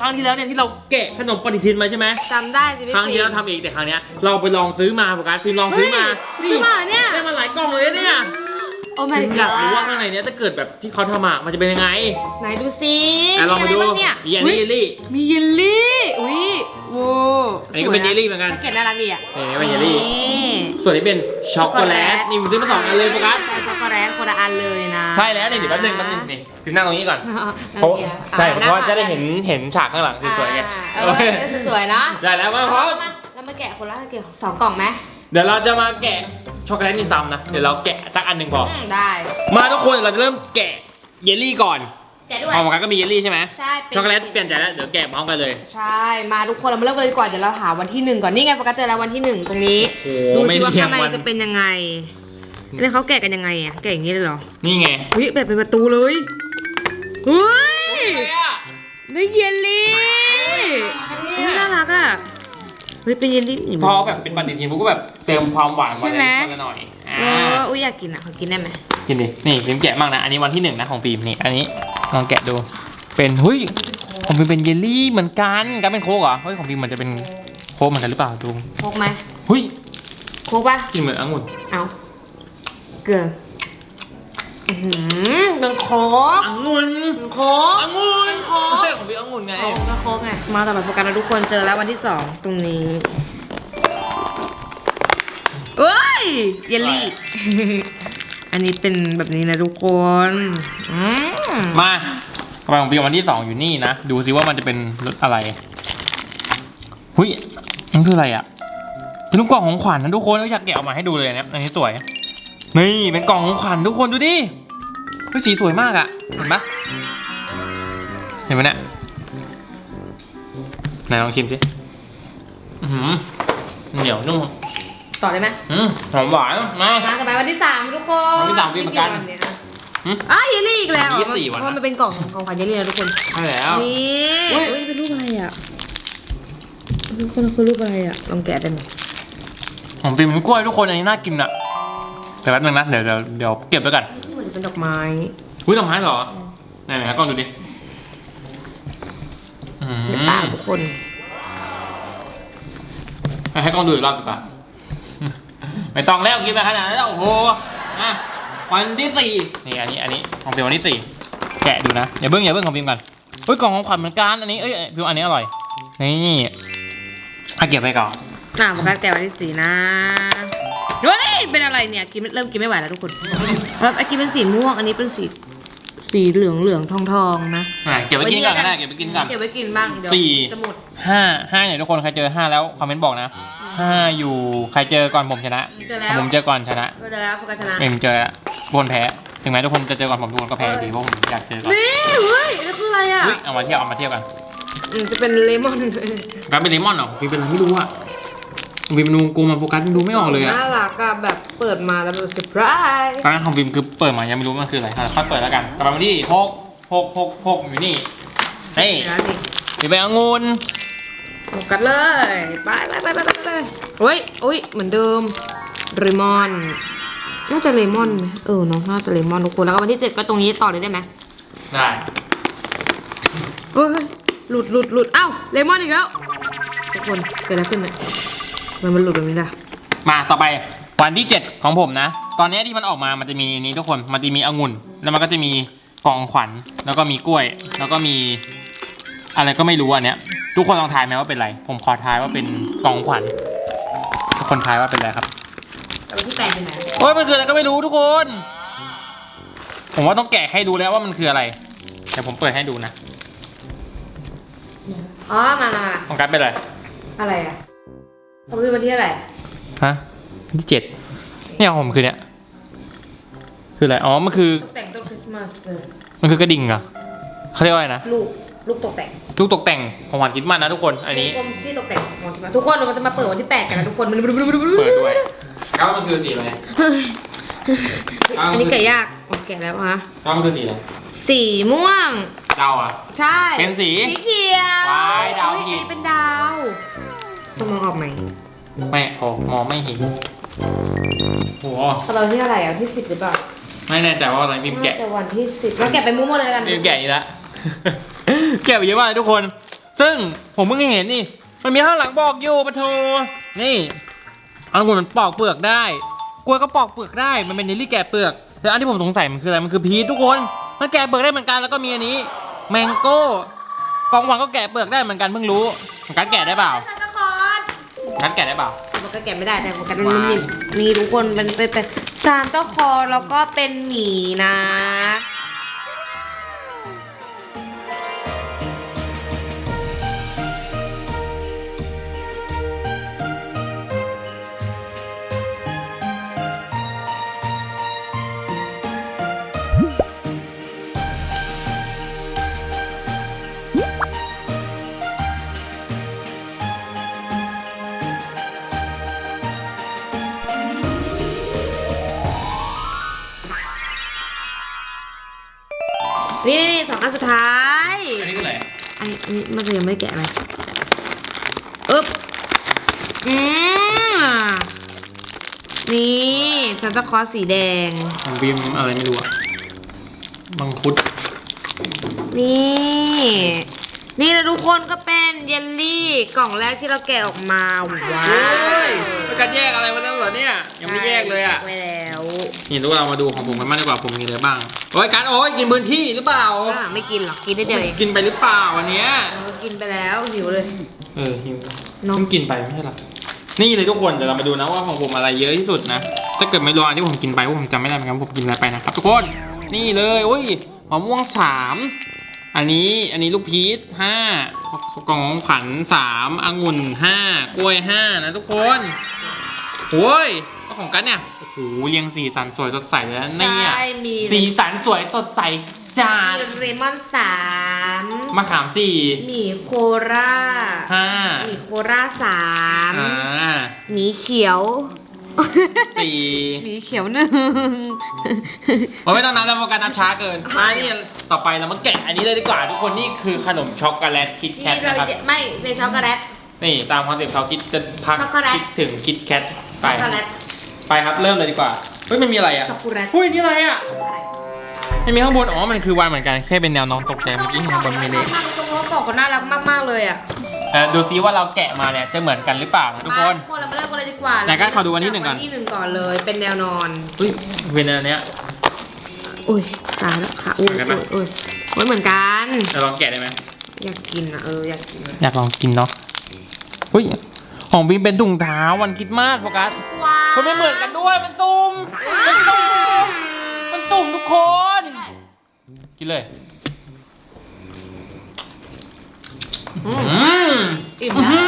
ครั้งที่แล้วเนี่ยที่เราแกะขนมปฏิทินมาใช่ไหมจำได้สิพี่ครั้งที่แล้วทำเองแต่ครั้งเนี้ยเราไปลองซื้อมาโฟกัสฟิล์มลองซื้อมาเฮ้ยซื้อมาเหรอเนี่ย ได้มาหลายกล่องเลยเนี่ย โอ้ my ฟิล์มอยากรู้ว่า god ข้างในเนี้ยถ้าเกิดแบบที่เขาทำอะมันจะเป็นยังไงไหนดูซิอะลองมาดูมีะไรบ้เนี่ยอีอันนี้เยลลี่มีเยลลี่อุ้ยโว้อันนี้ก็เป็นเยลลี่เหมือนกันแพ็กเกจน่ารักดีอะนี่เป็นเยลลี่ นี่ส่วนนี้เป็นช็อกโกแลตช็อกโกแลตนี่ผมซื้อมาสองอันเลยโฟกัสใช่ช็อกโกแลตคนละอันเลยนะใช่แล้วนี่เดี๋ยวแป๊บนึงแป๊บนึงนี่ฟิล์มนั่งตรงนี้ก่อนอ่เพราะอ่ใช่อ่เพราะว่าจะได้เห็นเห็นฉากข้างหลังสวยๆไงอ่าเออสวยๆเนาะได้แล้วมาพร้อมแล้วมาแกะคนละเกี่ยวสองกล่องไหมเดี๋ยวเราจะมาแกะ ช็อกโกแลตนี่ซ้ำนะ เดี๋ยวเราแกะสักอันหนึ่งพออืมได้มาทุกคนเราจะเริ่มแกะเยลลี่ก่อนแกะด้วยพอมากันก็มีเยลลี่ใช่ไหมใช่ป็นช็อกโกแลตเปลี่ยนใจแล้วเดี๋ยวแกะพร้อมกันเลย ใช่ มาทุกคนเรามาเริ่มกันเลยดีกว่อนเดี๋ยวเราหาวันที่หนึ่งก่อนนี่ไงโฟกัสเจอแล้ววันที่หนึ่งตรงนี้โอ้ดูโหไม่สิว่าเรียงข้างในวัน จะเป็นยังไงแล้วเขาแกะกันยังไงอะแกะอย่างนี้เลยเหรอนี่ไงเฮ้ยแบบเป็นประตูเลยเฮ้ยอะไรอะได้เยลลี่เฮ้ยน่ารักอะ เฮ้ยเป็นเยลลี่พอแบบเป็นปฏิทินปุ๊บก็แบบเติมความหวานใช่ไหมไว้หน่อยเออ่าออุ้ยอยากกินอะขอกินได้ไหมกินดินี่ฟิล์มแกะบ้างนะ อันนี้วันที่หนึ่งนะของฟิล์มนี่อันนี้ลองแกะดู เป็นเฮ้ยของฟิล์มเป็นเยลลี่เหมือนกันกันเป็นโค้กเหรอเฮ้ยของฟิล์มมันจะเป็นโค้กเหมือนกันหรือเปล่าดูโคกไหมเฮ้ยโคกปะกินเหมือนองุ่นเอาเกลือ อื้อหือเป็นโคกองุ่นเป็นโคกองุ่นโค้กของฟิล์มองุ่นไงโคกก็โคกไง มาต่อไปโฟกัสแล้วทุกคนเจอแล้ววันที่สองตรงนี้เอ้ย เยลลี่ อันนี้เป็นแบบนี้นะทุกคนอืมมากระบาของปีวันที่สองอยู่นี่นะ ดูซิว่ามันจะเป็นรสอะไร หุยมันคืออะไรอะเป็นลูกกล่องของขวัญนะทุกคนเราอยากแกะออกมาให้ดูเลยนะอันนี้สวย นี่เป็นกล่องของขวัญทุกคนดูดิเฮ้ยสีสวยมากอะเห็นปะเห็นไหมเนี่ยไหนลองชิมสิอื้อหือเหนียวนุ่มต่อได้ไหมอืมหอมหวานนะ มาต่อไปวันที่สามทุกคนวันที่สามปีเหมือนกันยหืมอะเยลลี่อีกแล้วยี่สิบสี่วันนะ เพราะมันเป็นกล่องของขวัญเยลลี่นะทุกคน ใช่แล้ว นี่อุ๊ยอุ้ยเป็นรูปอะไรอะทุกคนคือรูปอะไรอะ ลองแกะได้ไหมของฟิล์มเป็นกล้วยทุกคนอันนี้น่ากินอะ แต่แป๊บนึงนะ เดี๋ยวเดี๋ยวเดี๋ยวเก็บไว้ก่อนเหมือนจะเป็นดอกไม้ อุ้ยดอกไม้เหรอ ไหนไหนกล้องดูดิอืมเป็นตาทุกคนให้กล้องดูอีกรอบดีกว่า ไม่ต้องแล้วกินไปขนาดนั้นแล้วโอ้โหอะวันที่สี่นี่อันนี้อันนี้ของฟิล์มวันที่สี่แกะดูนะอย่าเพิ่งอย่าเพิ่งของฟิล์มกันเฮ้ยกล่องของขวัญเหมือนกันอันนี้เอ้ยฟิล์มอันนี้อร่อยนี่เอาเก็บไปก่อน อะโฟกัสแกะวันที่สี่นะเฮ้ยเป็นอะไรเนี่ยกินไม่เริ่มกินไม่ไหวแล้วทุกคนครับไอ้กินเป็นสีม่วงอันนี้เป็นสีสีเหลืองเหลืองทองทองๆนะอะเก็บไปกินก่อนก็ได้เก็บไปกินก่อน เก็บไว้กินบ้างเดี๋ยวสี่ จะหมดห้าห้าเนี่ยทุกคนใครเจอห้าแล้วคอมเมนต์บอกนะห้าอยู่ใครเจอก่อนผมชนะเจอแล้วผมเจอก่อนชนะก็จะแล้วโฟกัสชนะเอ็มเจอทุกคนแพ้ถึงแม้ทุกคนจะเจอก่อนผมทุกคนก็แพ้อยู่ดีเพราะผมอยากเจอก่อนนี่เฮ้ยแล้วคืออะไรอะอุ้ยเอามาเทียบเอามาเทียบกันอืมจะเป็นเลมอนการเป็นเลมอนเหรอพี่เป็นอะไรไม่รู้อะ วิมนูกูมาโฟกัสมันดูไม่ออกเลยอะน่ารักอะแบบเปิดมาแล้วแบบเซอร์ไพรส์ตอนนั้นของวิมคือเปิดมายังไม่รู้มันคืออะไรค่อยเปิดแล้วกันกลับมาที่หกหกหกหกอยู่นี่นี่นะนี่นี่เป็นองุ่นโฟกัสเลยไปไปไปไปไปไปเฮ้ยอุ้ยเหมือนเดิมเลมอนน่าจะเลมอนไหมเออเนาะน่าจะเลมอนทุกคนแล้วก็วันที่เจ็ดก็ตรงนี้ต่อเลยได้ไหมได้เฮ้ยหลุดหลุดหลุดเอ้าเลมอนอีกแล้วทุกคนเกิดอะไรขึ้นเนี่ย มันมันหลุดแบบนี้ล่ะมาต่อไปวันที่ 7 ของผมนะ ตอนนี้ที่มันออกมามันจะมีนี้ทุกคนมันจะมีองุ่น แล้วมันก็จะมีกองขวัญแล้วก็มีกล้วย แล้วก็มีอะไรก็ไม่รู้อันเนี้ย ทุกคนลองทายไหมว่าเป็นอะไร ผมขอทายว่าเป็นกองขวัญทุกคนทายว่าเป็นอะไรครับแต่วันที่แปดเป็นไหนโอ้ยมันคืออะไรก็ไม่รู้ทุกคน ผมว่าต้องแกะให้ดูแล้วว่ามันคืออะไรเดี๋ยวผมเปิดให้ดูนะอ๋อมามามาของการดเป็นอะไรอะไรอะ เขาคือวันที่อะไรฮะวันที่เจ็ดเนี่ยของผมคือเนี่ยคืออะไรอ๋อมันคือตกแต่งต้นคริสต์มาสเออมันคือกระดิ่งเหรอเขาเรียกว่าอะไรนะลูกลูกตกแต่งลูกตกแต่งของขวัญคริสต์มาสนะทุกคนอันนี้กลมที่ตกแต่งของมันทุกคนเราจะมาเปิดวันที่แปดกันนะทุกคนเปิดด้วยแล้วมันคือสีอะไรอันนี้แกะยากอ๋อแกะแล้วฮะแล้วมันคือสีอะไรสีม่วงดาวอะใช่เป็นสีสีเขียวว้ายดาวอุ๊ยผิดอันนี้เป็นดาว ต้องมองออกไหมไม่โอ้มองไม่เห็นโอ้โหต่อไปวันที่อะไรอะที่สิบหรือเปล่าไม่แน่ใจว่าอะไรพิมพ์แกะ น่าจะวันที่สิบเราแกะไปมั่วๆเลยแล้วกันพิมพ์แกะอีกแล้ว แกะไปเยอะมากเลยทุกคน ซึ่งผมเพิ่งเห็นนี่ มันมีข้างหลังบอกอยู่ปะโทนี่อังุ่นมันปอกเปลือกได้ กล้วยก็ปอกเปลือกได้ มันเป็นเยลลี่แกะเปลือก แล้วอันที่ผมสงสัยมันคืออะไร มันคือพีชทุกคน มันแกะเปลือกได้เหมือนกัน แล้วก็มีอันนี้ แมงโก้ กองหวังก็แกะเปลือกได้เหมือนกันเพิ่งรู้การดแกะได้เปล่าซานตาคลอส การดแกะได้เปล่า มันก็แกะไม่ได้แต่มันกันมันนิ่มๆนี่ทุกคนเป็นเป็นเป็นซานตาคลอสแล้วก็เป็นหมีนะ นี่นี่สองอันสุดท้าย อันนี้คืออะไรอันนี้อันนี้มันยังไม่ได้แกะไหมอึ๊บอืมนี่ซันตาคลอสสีแดง ของบีมอะไรไม่รู้อะมังคุดนี่ นี่นะทุกคนก็เป็นเยลลี่กล่องแรกที่เราแกะออกมาว้าวเป็นการแยกอะไรมาแล้วเหรอเนี่ย ยังไม่แยกเลยอะแกไว้แล้วนี่ทุกเรามาดูของผมกันบ้างดีกว่าผมมีอะไรบ้าง โอ้ยการโอ้ยกินพื้นที่หรือเปล่าอะไม่กินหรอกกินได้เดียวเองกินไปหรือเปล่าวันเนี้ย เรากินไปแล้วหิวเลย เออหิวเนอะ ต้องกินไปไม่ใช่หรอ นี่เลยทุกคน เดี๋ยวเรามาดูนะว่าของผมอะไรเยอะที่สุดนะ ถ้าเกิดไม่รู้อันที่ผมกินไปว่าผมจำไม่ได้เหมือนกันว่าผมกินอะไรไปนะครับทุกคน นี่เลยอุ้ยมะม่วงสาม อันนี้อันนี้ลูกพีชห้ากล่องของขวัญสามองุ่นห้ากล้วยห้านะทุกคนโอ้ยแล้วของกันเนี่ยโอ้โหเรียงสีสันสวยสดใสเลยนะเนี่ยใช่มี สีสันสวยสดใสจามีดเรมอนสามมะขามสี่หมีโคราห้าหมีโคราสามอ่าหมีเขียวสี่ หมีเขียวหนึ่ง ผมไม่ต้องนับแล้วโฟกัสนับช้าเกินมานี่ต่อไปเรามาแกะอันนี้เลยดีกว่า ทุกคนนี่คือขนมช็อกโกแลตคิดแคนี่ทเรานะครับจะไม่เป็นช็อกโกแลต นี่ตามคอนเซ็ปต์เขาคิดจะพักช็อกโกแลต คิดถึงคิดแคทไปช็อกโกแลตไปครับเริ่มเลยดีกว่าเฮ้ยมันมีอะไรอะช็อกโกแลตเฮ้ยนี่อะไรอะไม่มีข้างบนอ๋อมันคือวานเหมือนกันแค่เป็นแนวน้องตกใจเมื่อกี้ข้างบนมีเลข มากตรงว่ากล่องก็น่ารักมากๆเลยอะ เออดูซิว่าเราแกะมาเนี่ยจะเหมือนกันหรือเปล่านะทุกคน มาทุกคนเรามาเริ่มกันเลยดีกว่าไหนกันขอดูอันที่หนึ่งก่อนอันที่หนึ่งก่อนเลย เป็นแนวนอนเฮ้ยเป็นอันเนี้ย อุ้ยตายแล้วค่ะอุ้ยเหมือนกันอุ้ปะยอุ้ยอุ้ยเหมือนกัน เราลองแกะได้ไหมอยากกินอะเอออยากกินอยากลองกินเนาะเฮ้ยของบีมเป็นถุงเท้าวันคริดมากโฟกัสว้าวมันไม่เหมือนกันด้วยมันสุ่มมันสุ่มมันสุ่มทุกคน กินเลย อืมอืมอิ่มอื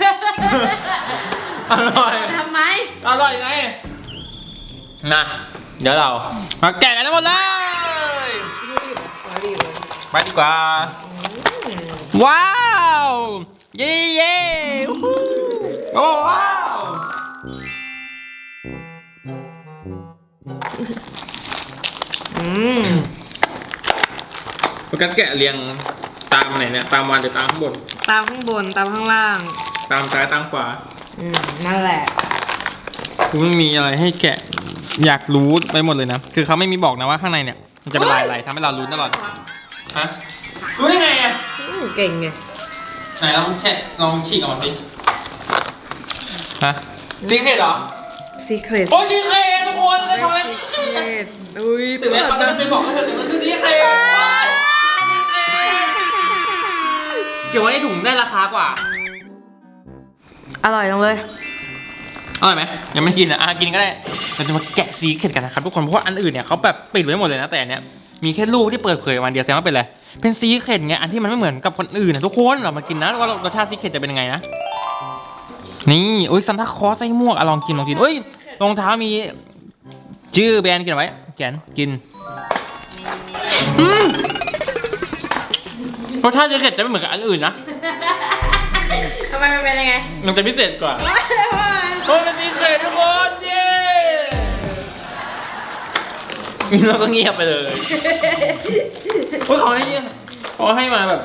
แล้วมอร่อย ทำไม อร่อยไงนะเดี๋ยวเรามาแกะกันทั้งหมดเลยไปดีกว่า ว้าวเย้เย้วู้ฮู้โอ้ว้าวอืม โฟกัสแกะเรียงตามไหนเนี่ยตามวันหรือตามข้างบน ตามข้างบนตามข้างล่าง ตามซ้ายตามขวาอืมนั่นแหละคือไม่มีอะไรให้แกะอยากรู้ไปหมดเลยนะ คือเขาไม่มีบอกนะว่าข้างในเนี่ย มันจะเป็นลายอะไรทำให้เราลุ้นตลอดฮะรู้ได้ไงอะอืมเก่งไงไหนลองแชะลองฉีกออกมาสิฮะซีเครตเหรอซีเครตโอ้ยซีเครตทุกคนเลยบอกเลยอุ้ยถึงแม้เขาจะไม่เคยบอกก็เถอะแต่มันคือซีเครต ก็บไว้ในถุงได้ราคากว่า อร่อยจังเลย อร่อยไหมยังไม่กินอะอะกินก็ได้เราจะมาแกะซีเคร็ตกันนะครับทุกคนเพราะว่าอันอื่นเนี่ยเขาแบบปิดไว้หมดเลยนะแต่อันเนี้ยมีแค่ลูกที่เปิดเผยวันเดียวแสดงว่าเป็นอะไรเป็นซีเคร็ตไงอันที่มันไม่เหมือนกับคนอื่นนะทุกคนเรามากินนะว่ารสชาติซีเคร็ตจะเป็นยังไงนะนี่อุ้ยซันตาคลอสไส้ม่วงอะลองกินลองกินเอ้ยรองเท้ามีชื่อแบรนด์กินเอาไว้แกนกินอืม รสชาติซีเคร็ตจะไม่เหมือนกับอันอื่นนะ ทำไมมันเป็นยังไง มันจะพิเศษกว่าโอ้ยมันดีเกินทุกคนเย้แล้วก็เงียบไปเลยโอ้ยเขาให้เขาให้มาแบบ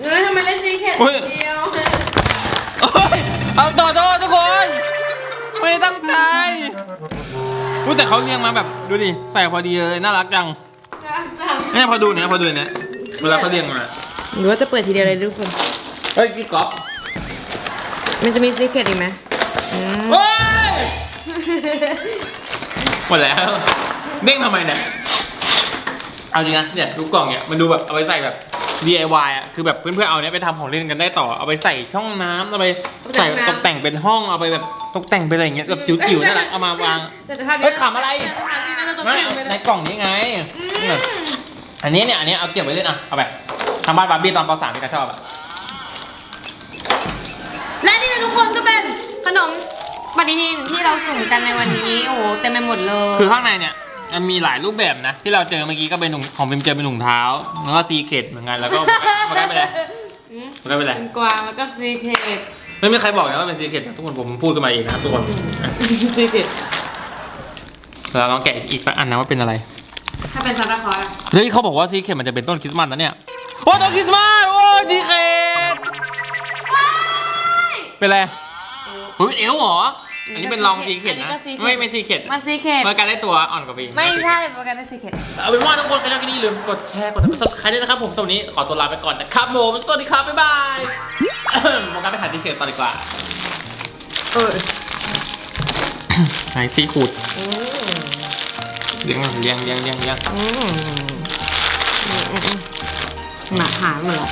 เนื้อทำไมได้ซีเครตเฮ้ยเดียวโอ้ยเอาต่อโทษทุกคน ไม่ได้ตั้งใจอุ๊ยแต่เขาเรียงมาแบบดูดิใส่พอดีเลยน่ารักจัง เนี่ยพอดูเนี่ยพอดูเนี่ยเวลาเขาเรียงมา หรือว่าจะเปิดทีเดียวเลยทุกคน เฮ้ยกิ๊กก๊อฟมันจะมีซีเคร็ตอีกไหมอืมเฮ้ยหมดแล้ว เด้งทำไมเนี่ย เอาจริงนะเนี่ยดูกล่องเนี่ยมันดูแบบเอาไปใส่แบบ DIY อะคือแบบเพื่อนๆเอาเนี้ยไปทำของเล่นกันได้ต่อเอาไปใส่ช่องน้ำเอาไปใส่ตกแต่งเป็นห้องเอาไปแบบตกแต่งเป็นอะไรอย่างเงี้ยแบบจิ๋วๆนั่นแหละเอามาวาง แต่สภาพนี้เฮ้ยขำอะไร แต่สภาพนี้น่าจะตกไม่แต่งไปในนะกล่องนี้ไงเนี่ยอันนี้เนี่ยอันนี้เอาเก็บไว้เล่นอะเอาไป ทำบ้านบาร์บี้ตอนป .3 ที่กาชอบอะและนี่นะทุกคนก็เป็นขนมปฏิทินที่เราสุ่มกันในวันนี้โอ้โหเต็มไปหมดเลยคือข้างในเนี่ยมันมีหลายรูปแบบนะ ที่เราเจอเมื่อกี้ก็เป็นถุงของพิมเจอเป็นถุงเท้าแล้วก็ซีเกตเหมือนกันแล้วก็มันก็เป็นอะไรอืมมันก็เป็นอะไรเป็นกวางแล้วก็ซีเคร็ตไม่มีใครบอกนะว่าเป็นซีเกตทุกคนผมพูดขึ้นมาเองนะครับทุกคนอะซีเคร็ตเราลองแกะอีกสักอันนะว่าเป็นอะไรถ้าเป็นซานตาคลอสอะเฮ้ยเขาบอกว่าซีเกตมันจะเป็นต้นคริสต์มาสนะเนี่ย โอ้ต้นคริสต์มาสโอ้ซีเกตเป็นอะไรเฮ้ยเป็นเอลเหรอ อันนี้เป็นลองซีเกตนะไม่ไม่ซีเกตมันซีเคร็ตเมื่อการได้ตัวอ่อนกว่าพีไม่ใช่โปรแกรมได้ซีเคร็ตเอาเป็นว่าทุกคนใครชอบคลิปนี้อย่าลืมกดแชร์กดติดตาม subscribe ด้วยนะครับผมสำหรับวันนี้ขอตัวลาไปก่อนนะครับผมสวัสดีครับบ๊ายบายโฟกัสไปหาดีเทลต่อดีกว่าเออไหนซีขูดอืมเลี้ยงเลี้ยงเลี้ยงเลี้ยงเลี้ยงอืมอืมอืมอืม หมาหายหมดแล้ว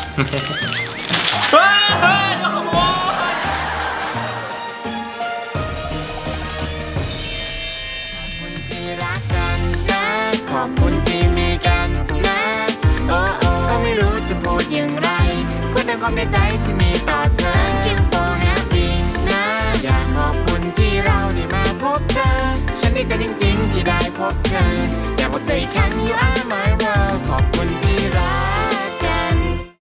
เฮ้ยเฮ้ยเจ้าขโมยคุณที่รักกันนะขอบคุณที่มีกันนะโอ้โอ้ก็ไม่รู้จะพูดอย่างไรพูดแต่ความในใจที่มีต่อเธอ Thank you for having นะอยากขอบคุณที่เราได้มาพบเธอ ฉันดีใจจริงๆที่ได้พบเธอ อยากบอกเธออีกครั้ง you are my